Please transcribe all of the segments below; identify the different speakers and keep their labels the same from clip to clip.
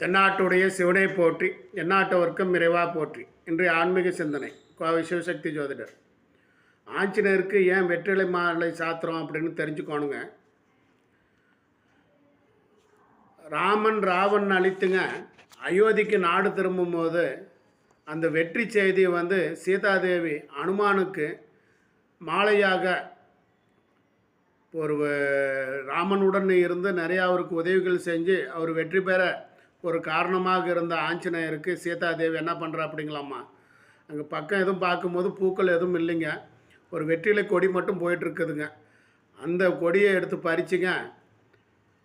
Speaker 1: தென்னாட்டுடைய சிவனை போற்றி எந்நாட்டவர்க்கும் இறைவா போற்றி. இன்றைய ஆன்மீக சிந்தனை கோவை சிவசக்தி ஜோதிடர். ஆஞ்சநேயருக்கு ஏன் வெற்றிலை மாலை சாத்திரம் அப்படின்னு தெரிஞ்சுக்கோணுங்க. ராமன் ராவன் அழித்துங்க அயோத்திக்கு நாடு திரும்பும்போது அந்த வெற்றி செய்தியை வந்து சீதாதேவி அனுமானுக்கு மாலையாக ஒரு ராமனுடன் இருந்து நிறையா அவருக்கு உதவிகள் செஞ்சு அவர் வெற்றி பெற ஒரு காரணமாக இருந்த ஆஞ்சநேயருக்கு சீதாதேவி என்ன பண்ணுறா அப்படிங்களாம்மா? அங்கே பக்கம் எதுவும் பார்க்கும்போது பூக்கள் எதுவும் இல்லைங்க. ஒரு வெற்றிலை கொடி மட்டும் போயிட்டுருக்குதுங்க. அந்த கொடியை எடுத்து பறிச்சுங்க.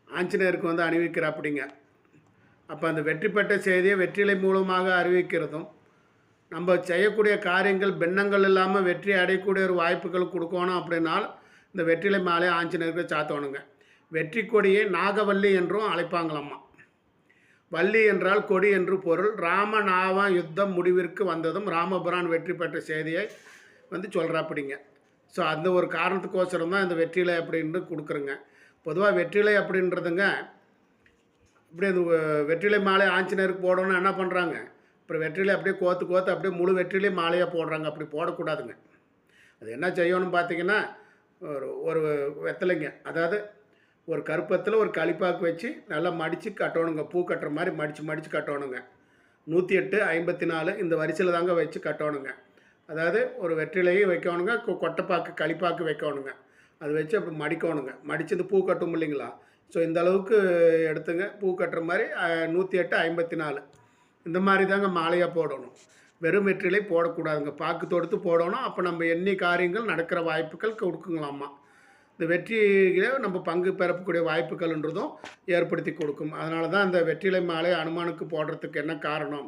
Speaker 1: ஆஞ்சநேயருக்கு வந்து அணிவிக்கிற அப்படிங்க அப்போ அந்த வெற்றி பெற்ற செய்தியை வெற்றிலை மூலமாக அறிவிக்கிறதும் நம்ம செய்யக்கூடிய காரியங்கள் பின்னங்கள் இல்லாமல் வெற்றி அடையக்கூடிய ஒரு வாய்ப்புகள் கொடுக்கணும் அப்படின்னால் இந்த வெற்றிலை மாலை ஆஞ்சநேயருக்கு சாத்தணுங்க. வெற்றி கொடியை நாகவல்லி என்றும் அழைப்பாங்களாம்மா. வள்ளி என்றால் கொடி என்று பொருள். ராமநாவ யுத்தம் முடிவிற்கு வந்ததும் ராமபுரான் வெற்றி பெற்ற செய்தியை வந்து சொல்கிறாப்பிடிங்க ஸோ அந்த ஒரு காரணத்துக்கோசரம் தான் இந்த வெற்றிலை அப்படின்னு கொடுக்குறேங்க. பொதுவாக வெற்றிலை அப்படின்றதுங்க இப்படி அந்த வெற்றிலை மாலை ஆஞ்சநேயருக்கு போடணும்னு என்ன பண்ணுறாங்க அப்புறம் வெற்றிலை அப்படியே கோத்து கோத்து அப்படியே முழு வெற்றிலை மாலையாக போடுறாங்க. அப்படி போடக்கூடாதுங்க. அது என்ன செய்யணும்னு பார்த்தீங்கன்னா ஒரு ஒரு வெத்தலைங்க. அதாவது ஒரு கருப்பத்தில் ஒரு களிப்பாக்கு வச்சு நல்லா மடித்து கட்டணுங்க பூ கட்டுற மாதிரி மடித்து மடித்து கட்டணுங்க நூற்றி எட்டு ஐம்பத்தி நாலு இந்த வரிசையில் தாங்க வச்சு கட்டணுங்க அதாவது ஒரு வெற்றிலையும் வைக்கணுங்க கொ- கொட்டைப்பாக்கு களிப்பாக்கு வைக்கணுங்க அது வச்சு அப்படி மடிக்கணுங்க மடித்து இந்த பூ கட்டும் இல்லைங்களா? ஸோ இந்த அளவுக்கு எடுத்துங்க. பூ கட்டுற மாதிரி நூற்றி எட்டு ஐம்பத்தி நாலு இந்த மாதிரி தாங்க மாலையாக போடணும். வெறும் வெற்றிலை போடக்கூடாதுங்க. பாக்கு தொடுத்து போடணும். அப்போ நம்ம எண்ணி காரியங்கள் நடக்கிற வாய்ப்புகள் கொடுக்குங்களாம்மா. இந்த வெற்றியிலே நம்ம பங்கு பெறக்கூடிய வாய்ப்புகள்ன்றதும் ஏற்படுத்தி கொடுக்கும். அதனால தான் அந்த வெற்றிலை மாலை அனுமானுக்கு போடுறதுக்கு என்ன காரணம்?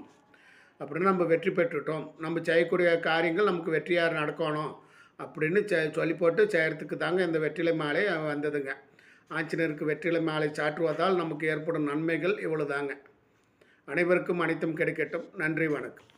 Speaker 1: அப்படின்னு நம்ம வெற்றி பெற்றுட்டோம். நம்ம செய்யக்கூடிய காரியங்கள் நமக்கு வெற்றியாக நடக்கணும் அப்படின்னு செ சொல்லி போட்டு செய்கிறதுக்கு தாங்க இந்த வெற்றிலை மாலை வந்ததுங்க. ஆஞ்சநேயருக்கு வெற்றிலை மாலை சாற்றுவதால் நமக்கு ஏற்படும் நன்மைகள் இவ்வளோ தாங்க அனைவருக்கும் அனைத்தும் கிடைக்கட்டும். நன்றி வணக்கம்.